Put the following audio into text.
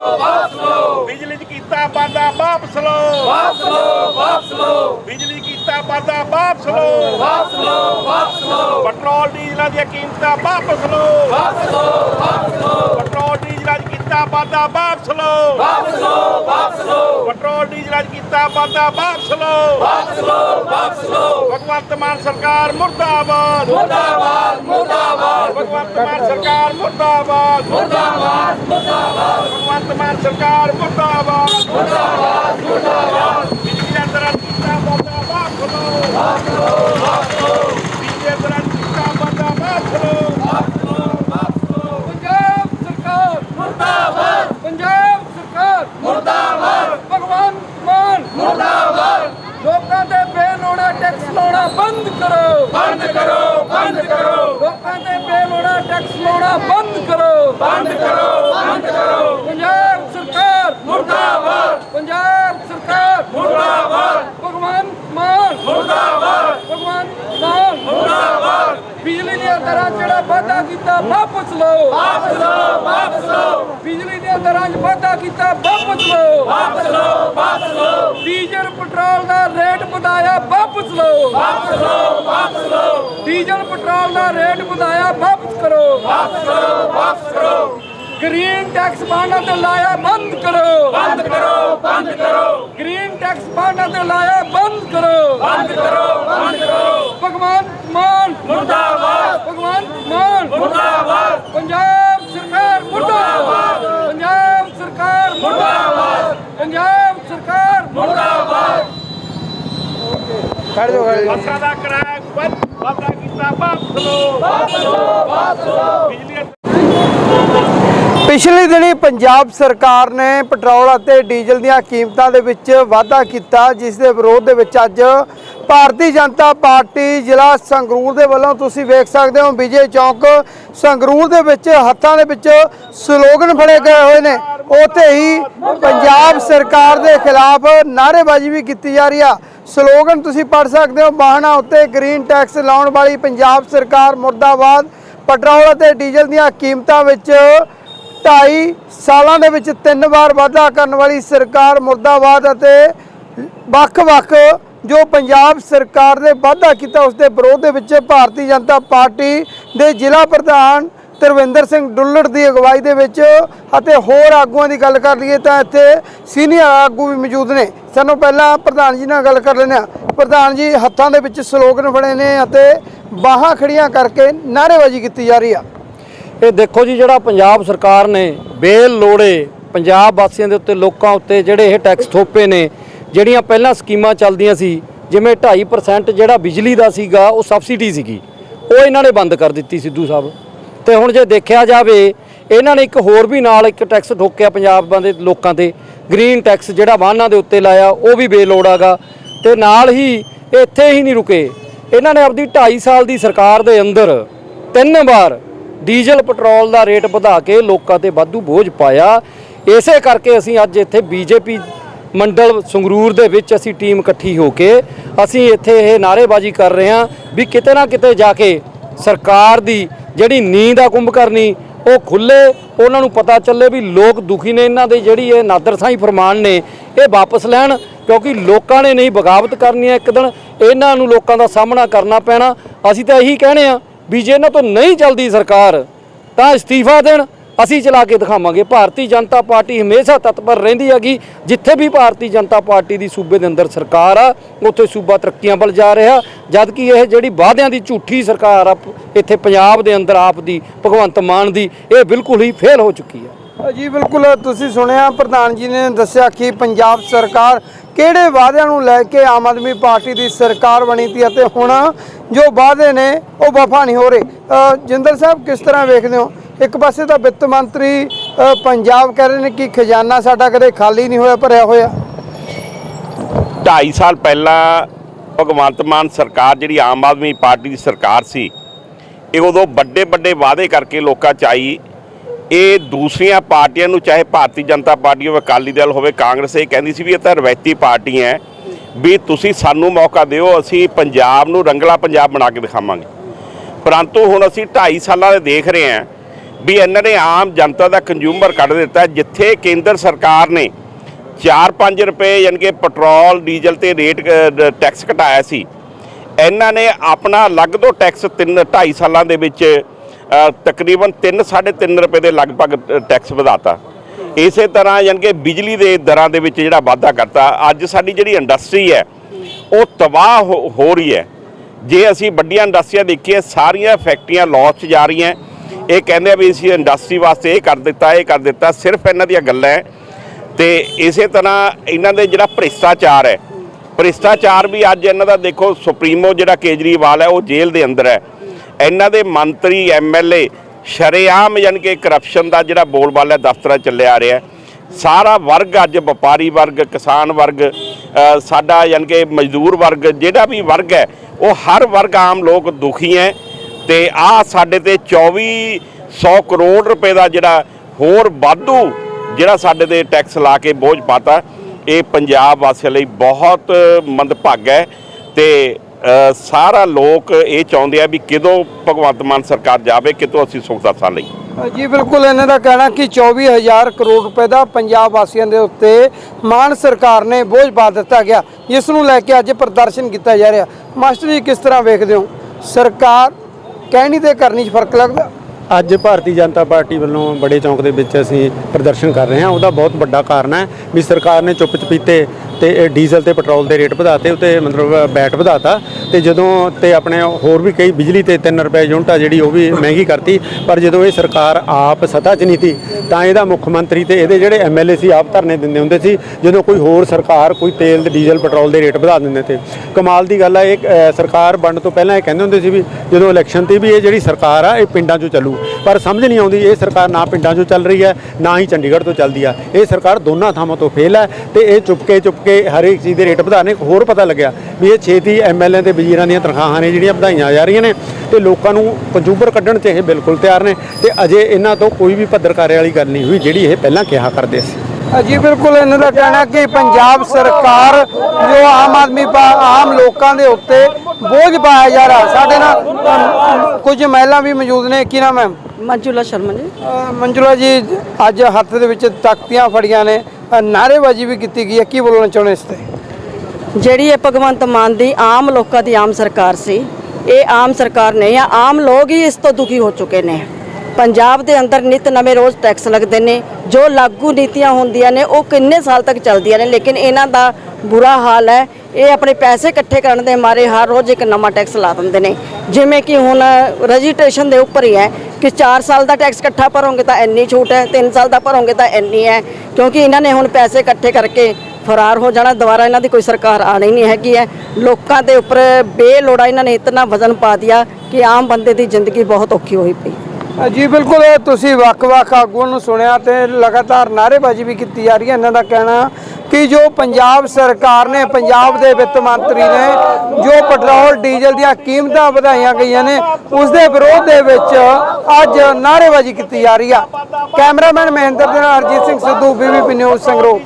ਵਾਪਸ ਲਓ ਬਿਜਲੀ 'ਚ ਕੀਤਾ ਵਾਦਾ ਵਾਪਸ ਲਓ ਵਾਪਸ ਲਓ ਵਾਪਸ ਲਓ ਬਿਜਲੀ ਕੀਤਾ ਵਾਦਾ ਵਾਪਸ ਲਓ ਵਾਪਸ ਲਓ ਵਾਪਸ ਲਓ ਪੈਟਰੋਲ ਡੀਜ਼ਲਾਂ ਦੀਆਂ ਕੀਮਤਾਂ ਵਾਪਸ ਲਓ ਵਾਪਸ ਲਓ ਵਾਪਸ ਲਓ ਪੈਟਰੋਲ ਡੀਜ਼ਲਾਂ 'ਚ ਕੀਤਾ ਵਾਦਾ ਵਾਪਸ ਲਓ ਵਾਪਸ ਲਓ ਵਾਪਸ ਲਓ ਪੈਟਰੋਲ ਡੀਜ਼ਲਾਂ 'ਚ ਕੀਤਾ ਵਾਦਾ ਵਾਪਸ ਲਓ ਵਾਪਸ ਲਓ ਵਾਪਸ ਲਓ ਭਗਵੰਤ ਮਾਨ ਸਰਕਾਰ ਮੁਰਦਾਬਾਦ। ਮੁਰਦਾਬਾਦ ਮੁਰਦਾਬਾਦ। ਭਗਵੰਤ ਮਾਨ ਸਰਕਾਰ ਮੁਰਦਾਬਾਦ। ਮੁਰਦਾਬਾਦ ਮੁਰਦਾਬਾਦ। ਭਗਵੰਤ ਮਾਨ ਸਰਕਾਰ ਮੁਰਦਾਬਾਦ। ਮੁਰਦਾਬਾਦ ਮੁਰਦਾਬਾਦ ਬਿਜਲੀ ਦੇ ਦਰਾਂ 'ਚ ਕੀਤਾ ਵਾਦਾ ਵਾਪਸ ਲਓ ਵਾਪਸ ਲਓ ਵਾਪਸ ਲਓ ਬਿਜਲੀ ਦੇ ਦਰਾਂ 'ਚ ਕੀਤਾ ਵਾਦਾ ਵਾਪਸ ਲਓ ਪੰਜਾਬ ਸਰਕਾਰ ਮੁਰਦਾਬਾਦ ਪੰਜਾਬ ਸਰਕਾਰ ਮੁਰਦਾਬਾਦ ਭਗਵੰਤ ਮਾਨ ਮੁਰਦਾਬਾਦ ਲੋਕਾਂ ਤੇ ਬੇਲੋੜਾ ਟੈਕਸ ਲਾਉਣਾ ਬੰਦ ਕਰੋ ਬੰਦ ਕਰੋ ਬੰਦ ਕਰੋ ਲੋਕਾਂ ਤੇ ਬੇਲੋੜਾ ਟੈਕਸ ਲਾਉਣਾ ਬੰਦ ਕਰੋ ਬੰਦ ਕਰੋ ਬੰਦ ਕਰੋ ਪੰਜਾਬ ਸਰਕਾਰ ਮੁਰਦਾਬਾਦ ਪੰਜਾਬ ਸਰਕਾਰ ਮੁਰਦਾਬਾਦ ਭਗਵੰਤ ਮਾਨ ਮੁਰਦਾਬਾਦ ਭਗਵੰਤ ਮਾਨ ਮੁਰਦਾਬਾਦ ਬਿਜਲੀ ਦੀਆਂ ਦਰਾਂ 'ਚ ਜਿਹੜਾ ਵਾਧਾ ਕੀਤਾ ਵਾਪਸ ਲਓ ਵਾਪਸ ਲਓ ਵਾਪਸ ਲਓ ਬਿਜਲੀ ਦੀਆਂ ਵਾਧਾ ਕੀਤਾ ਵਾਪਸ ਲਓ। ਵਾਪਸ ਲਓ ਵਾਪਸ ਲਓ। ਡੀਜ਼ਲ ਪੈਟਰੋਲ ਦਾ ਰੇਟ ਵਧਾਇਆ ਵਾਪਸ ਲਓ। ਵਾਪਸ ਲਓ ਵਾਪਸ ਲਓ। ਡੀਜ਼ਲ ਪੈਟਰੋਲ ਦਾ ਰੇਟ ਵਧਾਇਆ ਵਾਪਸ ਕਰੋ। ਵਾਪਸ ਕਰੋ ਵਾਪਸ ਕਰੋ। ਗ੍ਰੀਨ ਟੈਕਸ ਬਾਂਡਾਂ ਤੇ ਲਾਇਆ ਬੰਦ ਕਰੋ। ਬੰਦ ਕਰੋ ਬੰਦ ਕਰੋ। ਗ੍ਰੀਨ ਟੈਕਸ ਬਾਂਡਾਂ ਤੇ ਲਾਇਆ ਬੰਦ ਕਰੋ। ਬੰਦ ਕਰੋ ਭਗਵੰਤ ਮਾਨ ਮੁਰਦਾਬਾਦ ਭਗਵੰਤ ਮਾਨ ਮੁਰਦਾਬਾਦ ਪੰਜਾਬ ਸਰਕਾਰ ਮੁਰਦਾਬਾਦ ਪੰਜਾਬ ਸਰਕਾਰ ਮੁਰਦਾਬਾਦ ਪੰਜਾਬ ਸਰਕਾਰ ਮੁਰਦਾਬਾਦ ਖੜ ਜਾਓ ਖੜ ਬੱਸਾਂ ਦਾ ਕਿਰਾਇਆ ਵੱਧ ਵਾਧਾ ਕੀਤਾ ਵਾਪਸ ਲਓ ਵਾਪਸ ਲਓ ਵਾਪਸ ਲਓ ਬਿਜਲੀ ਦੇ ਪਿਛਲੇ ਦਿਨੀ ਪੰਜਾਬ ਸਰਕਾਰ ਨੇ ਪੈਟਰੋਲ ਅਤੇ ਡੀਜ਼ਲ ਦੀਆਂ ਕੀਮਤਾਂ ਦੇ ਵਿੱਚ ਵਾਧਾ ਕੀਤਾ ਜਿਸ ਦੇ ਵਿਰੋਧ ਦੇ ਵਿੱਚ ਅੱਜ ਭਾਰਤੀ ਜਨਤਾ ਪਾਰਟੀ ਜ਼ਿਲ੍ਹਾ ਸੰਗਰੂਰ ਦੇ ਵੱਲੋਂ ਤੁਸੀਂ ਵੇਖ ਸਕਦੇ ਹੋ ਵਿਜੇ ਚੌਕ ਸੰਗਰੂਰ ਦੇ ਵਿੱਚ ਹੱਥਾਂ ਦੇ ਵਿੱਚ ਸਲੋਗਨ ਫੜੇ ਗਏ ਹੋਏ ਨੇ। ਉੱਥੇ ਹੀ ਪੰਜਾਬ ਸਰਕਾਰ ਦੇ ਖਿਲਾਫ ਨਾਅਰੇਬਾਜ਼ੀ ਵੀ ਕੀਤੀ ਜਾ ਰਹੀ ਆ। ਸਲੋਗਨ ਤੁਸੀਂ ਪੜ੍ਹ ਸਕਦੇ ਹੋ ਵਾਹਨਾਂ ਉੱਤੇ ਗ੍ਰੀਨ ਟੈਕਸ ਲਾਉਣ ਵਾਲੀ ਪੰਜਾਬ ਸਰਕਾਰ ਮੁਰਦਾਬਾਦ। ਪੈਟਰੋਲ ਅਤੇ ਡੀਜ਼ਲ ਦੀਆਂ ਕੀਮਤਾਂ ਵਿੱਚ ਢਾਈ ਸਾਲਾਂ ਦੇ ਵਿੱਚ ਤਿੰਨ ਵਾਰ ਵਾਧਾ ਕਰਨ ਵਾਲੀ ਸਰਕਾਰ ਮੁਰਦਾਬਾਦ ਅਤੇ ਵੱਖ-ਵੱਖ ਜੋ ਪੰਜਾਬ ਸਰਕਾਰ ਨੇ ਵਾਧਾ ਕੀਤਾ, ਉਸ ਦੇ ਵਿਰੋਧ ਦੇ ਵਿੱਚ ਭਾਰਤੀ ਜਨਤਾ ਪਾਰਟੀ ਦੇ ਜ਼ਿਲ੍ਹਾ ਪ੍ਰਧਾਨ ਤਰਵਿੰਦਰ ਸਿੰਘ ਡੁੱਲੜ ਦੀ ਅਗਵਾਈ ਦੇ ਵਿੱਚ ਅਤੇ ਹੋਰ ਆਗੂਆਂ ਦੀ ਗੱਲ ਕਰ ਲਈਏ ਤਾਂ ਇੱਥੇ ਸੀਨੀਅਰ ਆਗੂ ਵੀ ਮੌਜੂਦ ਨੇ। ਸਾਨੂੰ ਪਹਿਲਾਂ ਪ੍ਰਧਾਨ ਜੀ ਨਾਲ ਗੱਲ ਕਰ ਲੈਂਦੇ ਹਾਂ। ਪ੍ਰਧਾਨ ਜੀ, ਹੱਥਾਂ ਦੇ ਵਿੱਚ ਸਲੋਗਨ ਫੜੇ ਨੇ ਅਤੇ ਬਾਹਾਂ ਖੜੀਆਂ ਕਰਕੇ ਨਾਅਰੇਬਾਜ਼ੀ ਕੀਤੀ ਜਾ ਰਹੀ ਆ। ਇਹ ਦੇਖੋ ਜੀ, ਜਿਹੜਾ ਪੰਜਾਬ ਸਰਕਾਰ ਨੇ ਬੇਲ ਲੋੜੇ ਪੰਜਾਬ ਵਾਸੀਆਂ ਦੇ ਉੱਤੇ, ਲੋਕਾਂ ਉੱਤੇ ਜਿਹੜੇ ਇਹ ਟੈਕਸ ਥੋਪੇ ਨੇ, ਜਿਹੜੀਆਂ ਪਹਿਲਾਂ ਸਕੀਮਾਂ ਚੱਲਦੀਆਂ ਸੀ, ਜਿਵੇਂ 2.5% ਜਿਹੜਾ ਬਿਜਲੀ ਦਾ ਸੀਗਾ, ਉਹ ਸਬਸਿਡੀ ਸੀਗੀ, ਉਹ ਇਹਨਾਂ ਨੇ ਬੰਦ ਕਰ ਦਿੱਤੀ ਸਿੱਧੂ ਸਾਹਿਬ। ਤੇ ਹੁਣ ਜੇ ਦੇਖਿਆ ਜਾਵੇ, ਇਹਨਾਂ ਨੇ ਇੱਕ ਹੋਰ ਵੀ ਨਾਲ ਇੱਕ ਟੈਕਸ ਠੋਕਿਆ ਪੰਜਾਬ ਦੇ ਲੋਕਾਂ ਤੇ। ਗ੍ਰੀਨ ਟੈਕਸ ਜਿਹੜਾ ਵਾਹਨਾਂ ਦੇ ਉੱਤੇ ਲਾਇਆ, ਉਹ ਵੀ ਬੇਲੋੜਾਗਾ ਤੇ ਨਾਲ ਹੀ ਇੱਥੇ ਹੀ ਨਹੀਂ ਰੁਕੇ। ਇਹਨਾਂ ਨੇ ਆਪਦੀ 2.5 ਸਾਲ ਦੀ ਸਰਕਾਰ ਦੇ ਅੰਦਰ ਤਿੰਨ ਵਾਰ ਡੀਜ਼ਲ, ਪੈਟਰੋਲ ਦਾ ਰੇਟ ਵਧਾ ਕੇ ਲੋਕਾਂ ਤੇ ਵਾਧੂ ਬੋਝ ਪਾਇਆ। ਇਸੇ ਕਰਕੇ ਅਸੀਂ ਅੱਜ ਇੱਥੇ ਬੀਜੇਪੀ ਮੰਡਲ ਸੰਗਰੂਰ ਦੇ ਵਿੱਚ ਅਸੀਂ ਟੀਮ ਇਕੱਠੀ ਹੋ ਕੇ ਅਸੀਂ ਇੱਥੇ ਇਹ ਨਾਅਰੇਬਾਜ਼ੀ ਕਰ ਰਹੇ ਹਾਂ ਵੀ ਕਿਤੇ ਨਾ ਕਿਤੇ ਜਾ ਕੇ ਸਰਕਾਰ ਦੀ ਜਿਹੜੀ ਨੀਂਦ ਆ ਕੁੰਭ ਕਰਨੀ, ਉਹ ਖੁੱਲੇ, ਉਹਨਾਂ ਨੂੰ ਪਤਾ ਚੱਲੇ ਵੀ ਲੋਕ ਦੁਖੀ ਨੇ ਇਹਨਾਂ ਦੇ ਜਿਹੜੀ ਇਹ ਨਾਦਰਸਾਈ ਫਰਮਾਨ ਨੇ, ਇਹ ਵਾਪਸ ਲੈਣ, ਕਿਉਂਕਿ ਲੋਕਾਂ ਨੇ ਨਹੀਂ ਬਗਾਵਤ ਕਰਨੀ ਹੈ ਇੱਕ ਦਿਨ, ਇਹਨਾਂ ਨੂੰ ਲੋਕਾਂ ਦਾ ਸਾਹਮਣਾ ਕਰਨਾ ਪੈਣਾ। ਅਸੀਂ ਤਾਂ ਇਹੀ ਕਹਿਣੇ ਆ ਵੀ ਜੇ ਇਹਨਾਂ ਤੋਂ ਨਹੀਂ ਚੱਲਦੀ ਸਰਕਾਰ, ਤਾਂ ਅਸਤੀਫਾ ਦੇਣ। ਅਸੀਂ ਚਲਾ ਕੇ ਦਿਖਾਵਾਂਗੇ। ਭਾਰਤੀ ਜਨਤਾ ਪਾਰਟੀ ਹਮੇਸ਼ਾ ਤਤਪਰ ਰਹਿੰਦੀ ਹੈਗੀ। ਜਿੱਥੇ ਵੀ ਭਾਰਤੀ ਜਨਤਾ ਪਾਰਟੀ ਦੀ ਸੂਬੇ ਦੇ ਅੰਦਰ ਸਰਕਾਰ ਆ, ਉੱਥੇ ਸੂਬਾ ਤਰੱਕੀਆਂ ਵੱਲ ਜਾ ਰਿਹਾ। ਜਦ ਕਿ ਇਹ ਜਿਹੜੀ ਵਾਅਦਿਆਂ ਦੀ ਝੂਠੀ ਸਰਕਾਰ ਆ, ਇੱਥੇ ਪੰਜਾਬ ਦੇ ਅੰਦਰ ਆਪ ਦੀ, ਭਗਵੰਤ ਮਾਨ ਦੀ, ਇਹ ਬਿਲਕੁਲ ਹੀ ਫੇਲ ਹੋ ਚੁੱਕੀ ਆ। ਜੀ ਬਿਲਕੁਲ ਤੁਸੀਂ ਸੁਣਿਆ, ਪ੍ਰਧਾਨ ਜੀ ਨੇ ਦੱਸਿਆ ਕਿ ਪੰਜਾਬ ਸਰਕਾਰ ਕਿਹੜੇ ਵਾਅਦਿਆਂ ਨੂੰ ਲੈ ਕੇ ਆਮ ਆਦਮੀ ਪਾਰਟੀ ਦੀ ਸਰਕਾਰ ਬਣੀ ਤੀ ਅਤੇ ਹੁਣ ਜੋ ਵਾਅਦੇ ਨੇ ਉਹ ਵਫਾ ਨਹੀਂ ਹੋ ਰਹੇ? ਜਿੰਦਰ ਸਾਹਿਬ, ਕਿਸ ਤਰ੍ਹਾਂ ਵੇਖਦੇ ਹੋ? ਇੱਕ ਪਾਸੇ ਤਾਂ ਵਿੱਤ ਮੰਤਰੀ ਪੰਜਾਬ ਕਹਿ ਰਹੇ ਨੇ ਕਿ ਖਜ਼ਾਨਾ ਸਾਡਾ ਕਦੇ ਖਾਲੀ ਨਹੀਂ ਹੋਇਆ, ਭਰਿਆ ਹੋਇਆ। 2.5 ਸਾਲ ਪਹਿਲਾਂ ਭਗਵੰਤ ਮਾਨ ਸਰਕਾਰ ਜਿਹੜੀ ਆਮ ਆਦਮੀ ਪਾਰਟੀ ਦੀ ਸਰਕਾਰ ਸੀ, ਇਹ ਉਦੋਂ ਵੱਡੇ ਵੱਡੇ ਵਾਅਦੇ ਕਰਕੇ ਲੋਕਾਂ ਚ ਆਈ। ਇਹ ਦੂਸਰੀਆਂ ਪਾਰਟੀਆਂ ਨੂੰ, ਚਾਹੇ ਭਾਰਤੀ ਜਨਤਾ ਪਾਰਟੀ ਹੋਵੇ, ਅਕਾਲੀ ਦਲ ਹੋਵੇ, ਕਾਂਗਰਸ, ਇਹ ਕਹਿੰਦੀ ਸੀ ਵੀ ਇਹ ਤਾਂ ਰਵਾਇਤੀ ਪਾਰਟੀ ਹੈ ਵੀ ਤੁਸੀਂ ਸਾਨੂੰ ਮੌਕਾ ਦਿਓ, ਅਸੀਂ ਪੰਜਾਬ ਨੂੰ ਰੰਗਲਾ ਪੰਜਾਬ ਬਣਾ ਕੇ ਦਿਖਾਵਾਂਗੇ। ਪਰੰਤੂ ਹੁਣ ਅਸੀਂ 2.5 ਸਾਲਾਂ ਦੇ ਦੇਖ ਰਹੇ ਹਾਂ ਵੀ ਇਹਨਾਂ ਨੇ ਆਮ ਜਨਤਾ ਦਾ ਕੰਜ਼ਿਊਮਰ ਕੱਢ ਦਿੱਤਾ, ਜਿੱਥੇ ਕੇਂਦਰ ਸਰਕਾਰ ਨੇ 4-5 ਰੁਪਏ ਯਾਨੀ ਕਿ ਪੈਟਰੋਲ, ਡੀਜ਼ਲ ਤੇ ਰੇਟ ਟੈਕਸ ਘਟਾਇਆ ਸੀ। ਇਹਨਾਂ ਨੇ ਆਪਣਾ ਅਲੱਗ ਤੋਂ ਟੈਕਸ 3 2.5 ਸਾਲਾਂ ਦੇ ਵਿੱਚ ਤਕਰੀਬਨ 3 3.5 ਰੁਪਏ ਦੇ ਲਗਭਗ ਅ, ਟੈਕਸ ਵਧਾਤਾ। ਇਸੇ ਤਰ੍ਹਾਂ ਯਾਨੀ ਕਿ ਬਿਜਲੀ ਦੇ ਦਰਾਂ ਦੇ ਵਿੱਚ ਜਿਹੜਾ ਵਾਧਾ ਕਰਤਾ ਅੱਜ ਸਾਡੀ ਜਿਹੜੀ ਇੰਡਸਟਰੀ ਹੈ ਉਹ ਤਬਾਹ ਹੋ ਹੋ ਰਹੀ ਹੈ। ਜੇ ਅਸੀਂ ਵੱਡੀਆਂ ਇੰਡਸਟਰੀਆਂ ਦੇਖੀਏ ਸਾਰੀਆਂ ਫੈਕਟਰੀਆਂ ਲਾਸ 'ਚ ਜਾ ਰਹੀਆਂ। ਇਹ ਕਹਿੰਦੇ ਆ ਵੀ ਅਸੀਂ ਇੰਡਸਟਰੀ ਵਾਸਤੇ ਇਹ ਕਰ ਦਿੱਤਾ ਇਹ ਕਰ ਦਿੱਤਾ ਸਿਰਫ ਇਹਨਾਂ ਦੀਆਂ ਗੱਲਾਂ ਹੈ। ਤੇ ਇਸੇ ਤਰ੍ਹਾਂ ਇਹਨਾਂ ਦੇ ਜਿਹੜਾ ਭ੍ਰਿਸ਼ਟਾਚਾਰ ਹੈ ਭ੍ਰਿਸ਼ਟਾਚਾਰ ਵੀ ਅੱਜ ਇਹਨਾਂ ਦਾ ਦੇਖੋ ਸੁਪਰੀਮੋ ਜਿਹੜਾ ਕੇਜਰੀਵਾਲ ਹੈ ਉਹ ਜੇਲ੍ਹ ਦੇ ਅੰਦਰ ਹੈ। ਇਹਨਾਂ ਦੇ ਮੰਤਰੀ ਐਮਐਲਏ ਸ਼ਰੇਆਮ ਯਾਨੀ ਕਿ ਕਰਪਸ਼ਨ ਦਾ ਜਿਹੜਾ ਬੋਲਬਾਲਾ ਦਫ਼ਤਰਾਂ 'ਚ ਚੱਲਿਆ ਆ ਰਿਹਾ ਸਾਰਾ ਵਰਗ ਅੱਜ, ਵਪਾਰੀ ਵਰਗ, ਕਿਸਾਨ ਵਰਗ ਸਾਡਾ ਯਾਨੀ ਕਿ ਮਜ਼ਦੂਰ ਵਰਗ, ਜਿਹੜਾ ਵੀ ਵਰਗ ਹੈ, ਉਹ ਹਰ ਵਰਗ ਆਮ ਲੋਕ ਦੁਖੀ ਹੈ। ਤੇ ਆ ਸਾਡੇ ਤੇ 2400 ਕਰੋੜ ਰੁਪਏ ਦਾ ਜਿਹੜਾ ਹੋਰ ਵਾਧੂ ਜਿਹੜਾ ਸਾਡੇ ਤੇ ਟੈਕਸ ਲਾ ਕੇ ਬੋਝ ਪਾਤਾ, ਇਹ ਪੰਜਾਬ ਵਾਸੀਆਂ ਲਈ ਬਹੁਤ ਮੰਦਭਾਗਾ ਹੈ। ਤੇ ਸਾਰਾ ਲੋਕ ਇਹ ਚਾਹੁੰਦੇ ਆ ਵੀ ਕਿਦੋਂ ਭਗਵੰਤ ਮਾਨ ਸਰਕਾਰ ਜਾਵੇ ਕਿਤੋਂ ਅਸੀਂ ਸੁੱਖ ਦਾ ਸਾਹ ਲਈ ਜੀ ਬਿਲਕੁਲ ਇਹਨਾਂ ਦਾ ਕਹਿਣਾ ਕਿ 24000 ਕਰੋੜ ਰੁਪਏ ਦਾ ਪੰਜਾਬ ਵਾਸੀਆਂ ਦੇ ਉੱਤੇ ਮਾਨ ਸਰਕਾਰ ਨੇ ਬੋਝ ਪਾ ਦਿੱਤਾ ਗਿਆ। ਜਿਸ ਨੂੰ ਲੈ ਕੇ ਅੱਜ ਪ੍ਰਦਰਸ਼ਨ ਕੀਤਾ ਜਾ ਰਿਹਾ। ਮਾਸਟਰ ਜੀ ਕਿਸ ਤਰ੍ਹਾਂ ਵੇਖਦੇ ਹੋ? ਸਰਕਾਰ ਕਹਿਣੀ ਤੇ ਕਰਨੀ 'ਚ ਫ਼ਰਕ ਲੱਗਦਾ? ਅੱਜ ਭਾਰਤੀ ਜਨਤਾ ਪਾਰਟੀ ਵੱਲੋਂ ਬੜੇ ਚੌਂਕ ਦੇ ਵਿੱਚ ਅਸੀਂ ਪ੍ਰਦਰਸ਼ਨ ਕਰ ਰਹੇ ਹਾਂ। ਉਹਦਾ ਬਹੁਤ ਵੱਡਾ ਕਾਰਨ ਹੈ ਵੀ ਸਰਕਾਰ ਨੇ ਚੁੱਪ ਚਪੀਤੇ ਤੇ ਇਹ ਡੀਜ਼ਲ ਤੇ ਪੈਟਰੋਲ ਦੇ ਰੇਟ ਵਧਾਤੇ, ਉਤੇ ਮਤਲਬ ਬੈਟ ਵਧਾਤਾ। ਤੇ ਜਦੋਂ ਤੇ ਆਪਣੇ ਹੋਰ ਵੀ ਕਈ ਬਿਜਲੀ ਤੇ 3 ਰੁਪਏ ਯੂਨਿਟ ਆ ਜਿਹੜੀ ਉਹ ਵੀ ਮਹਿੰਗੀ ਕਰਤੀ, ਪਰ ਜਦੋਂ ਇਹ ਸਰਕਾਰ ਆਪ ਸਤਾ 'ਚ ਨਹੀਂ ਸੀ ਤਾਂ ਇਹਦਾ ਮੁੱਖ ਮੰਤਰੀ ਤੇ ਇਹਦੇ ਜਿਹੜੇ ਐਮਐਲਏ ਸੀ ਆਪ ਧਰਨੇ ਦਿੰਦੇ ਹੁੰਦੇ ਸੀ, ਜਦੋਂ ਕੋਈ ਹੋਰ ਸਰਕਾਰ ਕੋਈ ਤੇਲ ਤੇ ਡੀਜ਼ਲ, ਪੈਟਰੋਲ ਦੇ ਰੇਟ ਵਧਾ ਦਿੰਦੇ ਤੇ। ਕਮਾਲ ਦੀ ਗੱਲ ਆ, ਇਹ ਸਰਕਾਰ ਬਣਨ ਤੋਂ ਪਹਿਲਾਂ ਇਹ ਕਹਿੰਦੇ ਹੁੰਦੇ ਸੀ ਵੀ ਜਦੋਂ ਇਲੈਕਸ਼ਨ ਤੇ ਵੀ ਇਹ ਜਿਹੜੀ ਸਰਕਾਰ ਆ, ਇਹ ਪਿੰਡਾਂ 'ਚੋਂ ਚੱਲੂ। ਪਰ ਸਮਝ ਨਹੀਂ ਆਉਂਦੀ, ਇਹ ਸਰਕਾਰ ਨਾ ਪਿੰਡਾਂ 'ਚੋਂ ਚੱਲ ਰਹੀ ਹੈ, ਨਾ ਹੀ ਚੰਡੀਗੜ੍ਹ ਤੋਂ ਚੱਲਦੀ ਆ। ਇਹ ਸਰਕਾਰ ਦੋਨਾਂ ਥਾਵਾਂ ਤੋਂ ਫੇਲ ਹੈ ਤੇ ਇਹ ਚੁੱਪਕੇ ਚੁੱਪਕੇ ਹਰੇਕ ਚੀਜ਼ ਦੇ ਰੇਟ ਵਧਾਣੇ ਹੋਰ ਪਤਾ ਲੱਗਿਆ ਵੀ ਇਹ ਛੇਤੀ ਐਮਐਲਏ ਤੇ ਵਜ਼ੀਰਾਂ ਦੀਆਂ ਤਨਖਾਹਾਂ ਨੇ ਜਿਹੜੀਆਂ ਵਧਾਈਆਂ ਜਾ ਰਹੀਆਂ ਨੇ ਤੇ ਲੋਕਾਂ ਨੂੰ ਕੰਜੂਬਰ ਕੱਢਣ 'ਚ ਇਹ ਬਿਲਕੁਲ ਤਿਆਰ ਨੇ ਤੇ ਅਜੇ ਇਹਨਾਂ ਤੋਂ ਕੋਈ ਵੀ ਭੱਦਰਕਾਰੇ ਵਾਲੀ ਗੱਲ ਨਹੀਂ ਹੋਈ ਜਿਹੜੀ ਇਹ ਪਹਿਲਾਂ ਕਿਹਾ ਕਰਦੇ ਸੀ। ਜੀ ਬਿਲਕੁਲ ਇਹਨਾਂ ਦਾ ਕਹਿਣਾ ਕਿ ਪੰਜਾਬ ਸਰਕਾਰ ਜੋ ਆਮ ਆਦਮੀ ਪਾ- ਆਮ ਲੋਕਾਂ ਦੇ ਉੱਤੇ ਬੋਝ ਪਾਇਆ ਜਾ ਰਿਹਾ। ਸਾਡੇ ਨਾਲ ਕੁਝ ਮਹਿਲਾ ਵੀ ਮੌਜੂਦ ਨੇ। ਕੀ ਨਾਮ ਹੈ? ਮੰਜੂਲਾ ਸ਼ਰਮਾ ਜੀ। ਮੰਜੂਲਾ ਜੀ ਅੱਜ ਹੱਥ ਦੇ ਵਿੱਚ ਤਖਤੀਆਂ ਫੜੀਆਂ ਨੇ। ਅ, ਨਾਅਰੇਬਾਜ਼ੀ ਵੀ ਕੀਤੀ ਗਈ ਹੈ। ਕੀ ਬੋਲਣਾ ਚਾਹੁੰਦੇ ਇਸ ਤੇ? ਜਿਹੜੀ ਇਹ ਭਗਵੰਤ ਮਾਨ ਦੀ ਆਮ ਲੋਕਾਂ ਦੀ ਆਮ ਸਰਕਾਰ ਸੀ ਇਹ ਆਮ ਸਰਕਾਰ ਨਹੀਂ ਆ ਆਮ ਲੋਕ ਹੀ ਇਸ ਤੋਂ ਦੁਖੀ ਹੋ ਚੁੱਕੇ ਨੇ। ਪੰਜਾਬ ਦੇ ਅੰਦਰ ਨਿਤ ਨਵੇਂ ਰੋਜ਼ ਟੈਕਸ ਲੱਗਦੇ ਨੇ, ਜੋ ਲਾਗੂ ਨੀਤੀਆਂ ਹੁੰਦੀਆਂ ਨੇ, ਉਹ ਕਿੰਨੇ ਸਾਲ ਤੱਕ ਚੱਲਦੀਆਂ ਨੇ, ਲੇਕਿਨ ਇਹਨਾਂ ਦਾ ਬੁਰਾ ਹਾਲ ਹੈ, ਇਹ ਆਪਣੇ ਪੈਸੇ ਇਕੱਠੇ ਕਰਨ ਦੇ ਮਾਰੇ ਹਰ ਰੋਜ਼ ਇੱਕ ਨਵਾਂ ਟੈਕਸ ਲਾ ਦਿੰਦੇ ਨੇ। ਜਿਵੇਂ ਕਿ ਹੁਣ ਰਜਿਸਟ੍ਰੇਸ਼ਨ ਦੇ ਉੱਪਰ ਹੀ ਹੈ ਕਿ 4 ਸਾਲ ਦਾ ਟੈਕਸ ਇਕੱਠਾ ਭਰੋਗੇ ਤਾਂ ਇੰਨੀ ਛੂਟ ਹੈ 3 ਸਾਲ ਦਾ ਭਰੋਗੇ ਤਾਂ ਇੰਨੀ ਹੈ, ਕਿਉਂਕਿ ਇਹਨਾਂ ਨੇ ਹੁਣ ਪੈਸੇ ਇਕੱਠੇ ਕਰਕੇ ਫਰਾਰ ਹੋ ਜਾਣਾ, ਦੁਬਾਰਾ ਇਹਨਾਂ ਦੀ ਕੋਈ ਸਰਕਾਰ ਆਣੀ ਨਹੀਂ ਹੈਗੀ ਹੈ। ਲੋਕਾਂ ਦੇ ਉੱਪਰ ਬੇਲੋੜਾ ਇਹਨਾਂ ਨੇ ਇਤਨਾ ਵਜ਼ਨ ਪਾ ਦਿਆ ਕਿ ਆਮ ਬੰਦੇ ਦੀ ਜ਼ਿੰਦਗੀ ਬਹੁਤ ਔਖੀ ਹੋਈ ਪਈ। ਜੀ ਬਿਲਕੁਲ, ਤੁਸੀਂ ਵੱਖ-ਵੱਖ ਆਗੂਆਂ ਨੂੰ ਸੁਣਿਆ ਤੇ ਲਗਾਤਾਰ ਨਾਅਰੇਬਾਜ਼ੀ ਵੀ ਕੀਤੀ ਜਾ ਰਹੀ ਹੈ। ਇਹਨਾਂ ਦਾ ਕਹਿਣਾ ਕਿ ਜੋ ਪੰਜਾਬ ਸਰਕਾਰ ਨੇ, ਪੰਜਾਬ ਦੇ ਵਿੱਤ ਮੰਤਰੀ ਨੇ, ਜੋ ਪੈਟਰੋਲ, ਡੀਜ਼ਲ ਦੀਆਂ ਕੀਮਤਾਂ ਵਧਾਈਆਂ ਗਈਆਂ ਨੇ ਉਸ ਦੇ ਵਿਰੋਧ ਦੇ ਵਿੱਚ ਅੱਜ ਨਾਅਰੇਬਾਜ਼ੀ ਕੀਤੀ ਜਾ ਰਹੀ ਆ। ਕੈਮਰਾਮੈਨ ਮਹਿੰਦਰ ਦੇ ਨਾਲ ਹਰਜੀਤ ਸਿੰਘ ਸਿੱਧੂ, ਬੀਬੀਪੀ ਨਿਊਜ਼ ਸੰਗਰੂਰ।